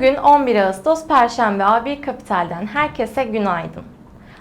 Bugün 11 Ağustos Perşembe A1 Kapital'den herkese günaydın.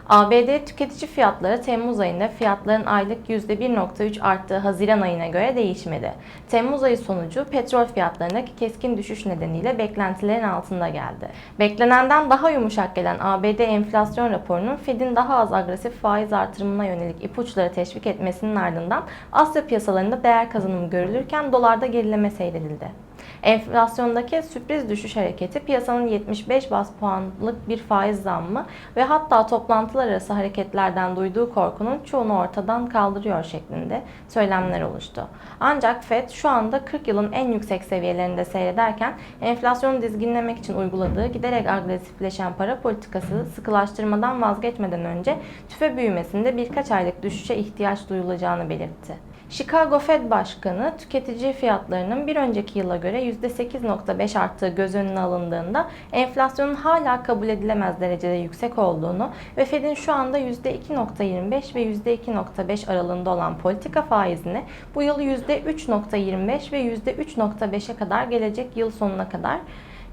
ABD tüketici fiyatları Temmuz ayında fiyatların aylık %1.3 arttığı Haziran ayına göre değişmedi. Temmuz ayı sonucu petrol fiyatlarındaki keskin düşüş nedeniyle beklentilerin altında geldi. Beklenenden daha yumuşak gelen ABD enflasyon raporunun Fed'in daha az agresif faiz artırımına yönelik ipuçları teşvik etmesinin ardından Asya piyasalarında değer kazanımı görülürken dolarda gerileme seyredildi. Enflasyondaki sürpriz düşüş hareketi piyasanın 75 bas puanlık bir faiz zammı ve hatta toplantılar arası hareketlerden duyduğu korkunun çoğunu ortadan kaldırıyor şeklinde söylemler oluştu. Ancak Fed şu anda 40 yılın en yüksek seviyelerinde seyrederken enflasyonu dizginlemek için uyguladığı giderek agresifleşen para politikası sıkılaştırmadan vazgeçmeden önce tüfe büyümesinde birkaç aylık düşüşe ihtiyaç duyulacağını belirtti. Chicago Fed Başkanı tüketici fiyatlarının bir önceki yıla göre %8.5 arttığı göz önüne alındığında enflasyonun hala kabul edilemez derecede yüksek olduğunu ve Fed'in şu anda %2.25 ve %2.5 aralığında olan politika faizini bu yıl %3.25 ve %3.5'e kadar gelecek yıl sonuna kadar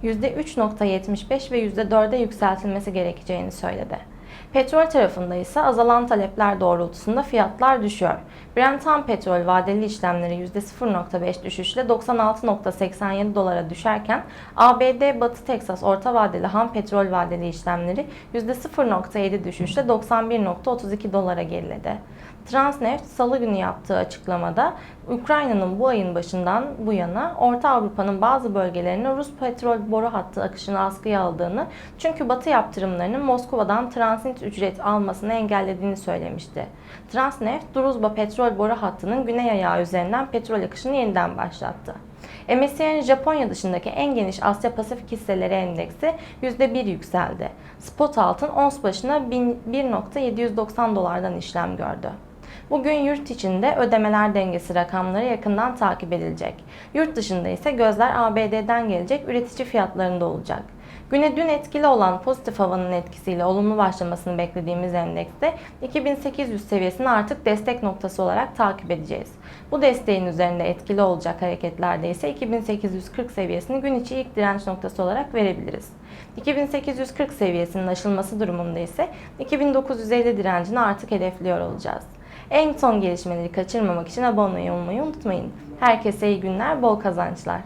%3.75 ve %4'e yükseltilmesi gerekeceğini söyledi. Petrol tarafında ise azalan talepler doğrultusunda fiyatlar düşüyor. Brent tam petrol vadeli işlemleri %0.5 düşüşle 96.87 dolara düşerken ABD Batı Teksas orta vadeli ham petrol vadeli işlemleri %0.7 düşüşle 91.32 dolara geriledi. Transneft salı günü yaptığı açıklamada Ukrayna'nın bu ayın başından bu yana Orta Avrupa'nın bazı bölgelerine Rus petrol boru hattı akışını askıya aldığını çünkü Batı yaptırımlarının Moskova'dan transit ücret almasını engellediğini söylemişti. Transneft, Druzba petrol boru hattının güney ayağı üzerinden petrol akışını yeniden başlattı. MSCI'nin Japonya dışındaki en geniş Asya Pasifik hisseleri endeksi %1 yükseldi. Spot altın ons başına 1.790 dolardan işlem gördü. Bugün yurt içinde ödemeler dengesi rakamları yakından takip edilecek. Yurt dışında ise gözler ABD'den gelecek üretici fiyatlarında olacak. Güne dün etkili olan pozitif havanın etkisiyle olumlu başlamasını beklediğimiz endekste 2800 seviyesini artık destek noktası olarak takip edeceğiz. Bu desteğin üzerinde etkili olacak hareketlerde ise 2840 seviyesini gün içi ilk direnç noktası olarak verebiliriz. 2840 seviyesinin aşılması durumunda ise 2950 direncini artık hedefliyor olacağız. En son gelişmeleri kaçırmamak için abone olmayı unutmayın. Herkese iyi günler, bol kazançlar.